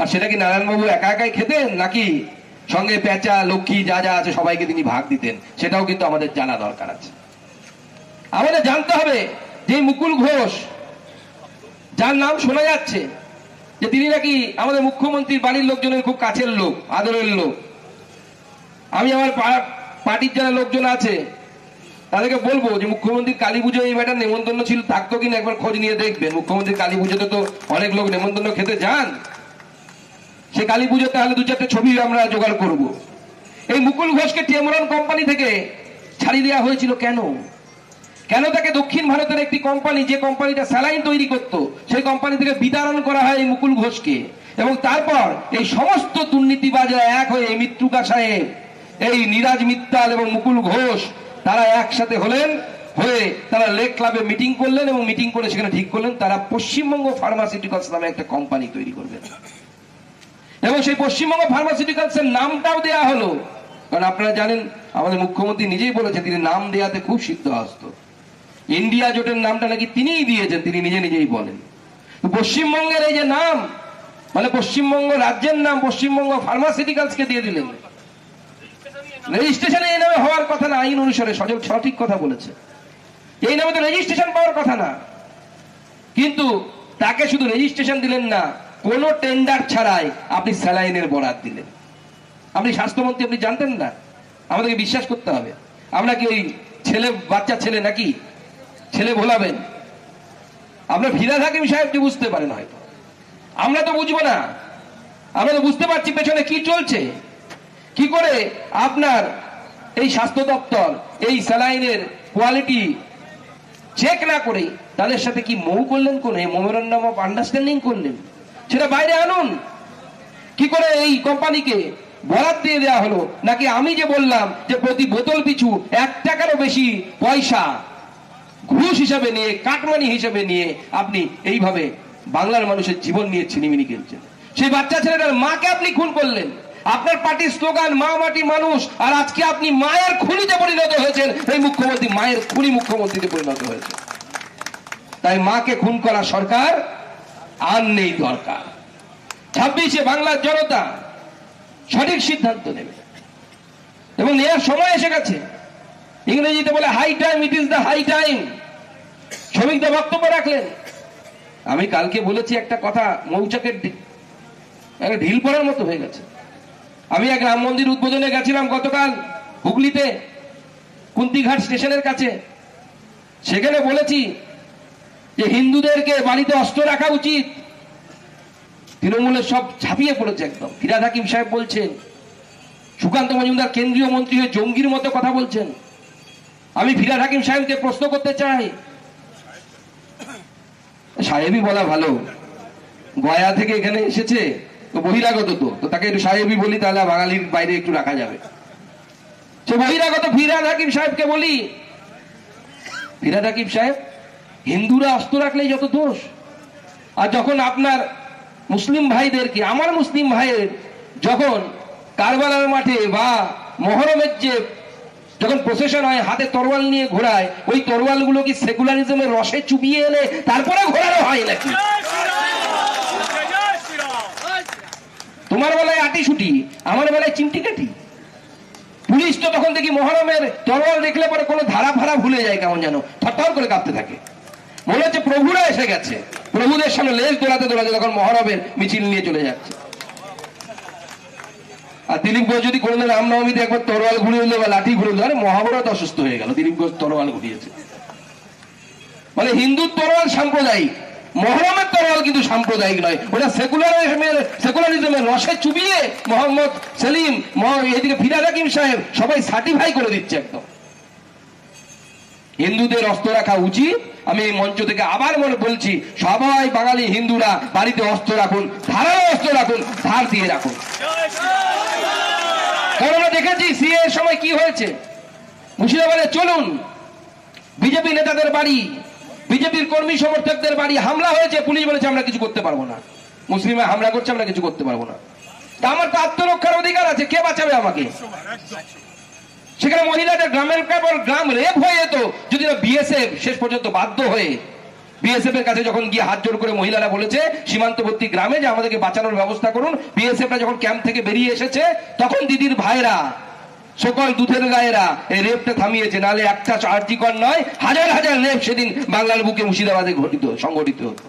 আর সেটা কি নারায়ণবাবু একা একাই খেতেন নাকি সঙ্গে পেঁচা, লক্ষ্মী, যা যা আছে সবাইকে তিনি ভাগ দিতেন? সেটাও কিন্তু আমাদের জানা দরকার আছে। আমাদের জানতে হবে যে মুকুল ঘোষ, যার নাম শোনা যাচ্ছে যে তিনি নাকি আমাদের মুখ্যমন্ত্রীর বাড়ির লোকজনের খুব কাছের লোক, আদরের লোক। আমি আমার পার্টির যারা লোকজন আছে, তাদেরকে বলব যে মুখ্যমন্ত্রীর কালী পুজো এই ব্যাটার নেমন্তন্ন ছিল, থাকতো কিনা একবার খোঁজ নিয়ে দেখবেন। মুখ্যমন্ত্রী কালী পুজোতে তো অনেক লোক নেমন্তন্ন খেতে যান। সে কালী পুজো তাহলে দু চারটে ছবি আমরা জোগাড় করব। এই মুকুল ঘোষকে টেমরন কোম্পানি থেকে ছাড়িয়ে দেওয়া হয়েছিল কেন? কেন তাকে দক্ষিণ ভারতের একটি কোম্পানি, যে কোম্পানিটা স্যালাইন তৈরি করত, সেই কোম্পানি থেকে বিতরণ করা হয় এই মুকুল ঘোষকে। এবং তারপর এই সমস্ত দুর্নীতিবাজরা এক হয়ে এই মৃত্যুকা সাহেব, এই নিরাজ মিত্তাল এবং মুকুল ঘোষ, তারা একসাথে হলেন, হয়ে তারা লেক ক্লাবে মিটিং করলেন এবং মিটিং করে সেখানে ঠিক করলেন। তারা পশ্চিমবঙ্গ ফার্মাসিউটিক্যালস নামে একটা কোম্পানি তৈরি করবেন। এবং সেই পশ্চিমবঙ্গ ফার্মাসিউটিক্যালস এর নামটাও দেয়া হলো। কারণ আপনারা জানেন, আমাদের মুখ্যমন্ত্রী নিজেই বলেছেন, তিনি নাম দেয়াতে খুব সিদ্ধ সিদ্ধহস্ত। ইন্ডিয়া জোটের নামটা নাকি তিনিই দিয়েছেন, তিনি নিজে নিজেই বলেন। পশ্চিমবঙ্গের এই যে নাম মানে পশ্চিমবঙ্গ রাজ্যের নাম, পশ্চিমবঙ্গ ফার্মাসিউটিক্যালস কে দিয়ে দিলেন। রেজিস্ট্রেশন এই নামে হওয়ার কথা না, আইন অনুসারে সজল সঠিক কথা বলেছে। এই নামে তো রেজিস্ট্রেশন পাওয়ার কথা না। কিন্তু তাকে শুধু রেজিস্ট্রেশন দিলেন না কোনো টেন্ডার ছাড়াই আপনি স্যালাইনের বরাদ দিলেন। আপনি স্বাস্থ্যমন্ত্রী, আপনি জানতেন না? আমাদেরকে বিশ্বাস করতে হবে। আমরা কি ওই ছেলে, বাচ্চা ছেলে নাকি? ছেলে ভোলাবেন। আপনার ফিরাজ হাকিম সাহেব যে বুঝতে পারেন হয়তো। আমরা তো বুঝব না। আমরা তো বুঝতে পারছি পেছনে কি চলছে। কি করে আপনার এই স্বাস্থ্য দপ্তর, এই স্যালাইনের কোয়ালিটি চেক না করে তাদের সাথে কি মৌ করলেন কোন? মেমোরান্ডাম অফ আন্ডারস্ট্যান্ডিং করলেন? সেটা বাইরে আনুন। কি করে এই কোম্পানিকে বরাদ দিয়ে দেওয়া হলো? নাকি আমি যে বললাম যে প্রতি বোতল পিছু এক টাকারও বেশি পয়সা ঘুষ হিসাবে নিয়ে, কাটমানি হিসাবে নিয়ে আপনি এইভাবে বাংলার মানুষের জীবন নিয়ে ছিনিমিনি খেলছেন। সেই বাচ্চা ছেলেটার মাকে আপনি খুন করলেন। আপনার পার্টির স্লোগান, মা মাটি মানুষ, আর আজকে আপনি মায়ের খুনিতে পরিণত হয়েছেন। এই মুখ্যমন্ত্রী মায়ের খুনি মুখ্যমন্ত্রীতে পরিণত হয়েছে তাই মাকে খুন করা সরকার আর নেই দরকার। ছাব্বিশে বাংলার জনতা সঠিক সিদ্ধান্ত নেবে। এবং নেওয়ার সময় এসে গেছে। ইংরেজিতে বলে high time it is the high time শ্রমিকদের বক্তব্য রাখলেন। আমি কালকে বলেছি একটা কথা, মৌচাকের ঢিল পড়ার মতো হয়ে গেছে। আমি এক রাম মন্দির উদ্বোধনে গেছিলাম গতকাল হুগলিতে, কুন্তিঘাট স্টেশনের কাছে। সেখানে বলেছি যে হিন্দুদেরকে বাড়িতে অস্ত্র রাখা উচিত। তৃণমূলের সব ছাপিয়ে পড়েছে একদম। ফিরাদ হাকিম সাহেব বলছেন, সুকান্ত মজুমদার কেন্দ্রীয় মন্ত্রী হয়ে জঙ্গির মতো কথা বলছেন। আমি ফিরাদ হাকিম সাহেবকে প্রশ্ন করতে চাই। সাহেবই বলা ভালো। গয়া থেকে এখানে এসেছে, তো বহিরাগত তো। তো তাকে একটু সাহেবই বলি, তাহলে বাঙালির বাইরে একটু রাখা যাবে। সে বহিরাগত ফিরাদ হাকিম সাহেবকে বলি। ফিরাদ হাকিম সাহেব হিন্দুরা অস্ত্র রাখলেই যত দোষ। আর যখন আপনার মুসলিম ভাইদেরকে, আমার মুসলিম ভাইয়ের যখন কারবালার মাঠে বা মহরমের যে যখন প্রসেশন হয়, হাতে তরোয়াল নিয়ে ঘোরায়, ওই তরোয়ালগুলো কি সেকুলারিজমের রসে চুবিয়ে এলে তারপরে ঘোরানো হয় নাকি? তোমার বেলায় আটি ছুটি আমার বেলায় চিমটি কাটি পুলিশ তো তখন দেখি মহরমের তরোয়াল দেখলে পরে কোনো ধারা ফারা ভুলে যায় কেমন যেন, থরথর করে কাঁপতে থাকে। মনে হচ্ছে প্রভুরা এসে গেছে। প্রভুদের সামনে লেজ দোলাতে দোলাতে তখন মহরমের মিছিল নিয়ে চলে যাচ্ছে। আর দিলীপ ঘোষ যদি কোনোদিন রামনবমীতে একবার তরোয়াল ঘুরিয়ে দিল বা লাঠি ঘুরিয়ে দিল মহাভারত অসুস্থ হয়ে গেল দিলীপ ঘোষ তরোয়াল ঘুরিয়েছে। মানে হিন্দুর তরোয়াল সাম্প্রদায়িক, মহরমের তরোয়াল কিন্তু সাম্প্রদায়িক নয়। ওটা সেকুলারিজমের সেকুলারিজমের রসে চুবিয়ে মোহাম্মদ সেলিম এদিকে ফিরাদ হাকিম সাহেব সবাই সার্টিফাই করে দিচ্ছে একদম। হিন্দুদের অস্ত্র রাখা উচিত? আমি এই মঞ্চ থেকে আবার মনে বলছি, সবাই বাঙালি হিন্দুরা বাড়িতে অস্ত্র রাখুন, ধারালো অস্ত্র রাখুন, ধার দিয়ে রাখুন। আমরা দেখেছি সিএ এর সময় কি হয়েছে? মুর্শিদাবাদে চলুন। বিজেপি নেতাদের বাড়ি, বিজেপির কর্মী সমর্থকদের বাড়ি হামলা হয়েছে, পুলিশ বলেছে আমরা কিছু করতে পারব না। মুসলিমে হামলা করছে, আমরা কিছু করতে পারব না। তা আমার তো আত্মরক্ষার অধিকার আছে, কে বাঁচাবে আমাকে? সেখানে মহিলাদের গ্রামের কেবল গ্রাম রেপ হয়ে যেত, যদি না বিএসএফ শেষ পর্যন্ত বাধ্য হয়ে বিএসএফ এর কাছে যখন গিয়ে হাত জোর করে মহিলারা বলেছে, সীমান্তবর্তী গ্রামে যে আমাদেরকে বাঁচানোর ব্যবস্থা করুন বিএসএফ যখন ক্যাম্প থেকে বেরিয়ে এসেছে, তখন দিদির ভাইরা সকল দুধের গায়েরা, এই রেপটা থামিয়েছে নালে একটা চার্জিকর নয়, হাজার হাজার রেপ সেদিন বাংলার বুকে মুর্শিদাবাদে ঘটিত সংগঠিত হতো।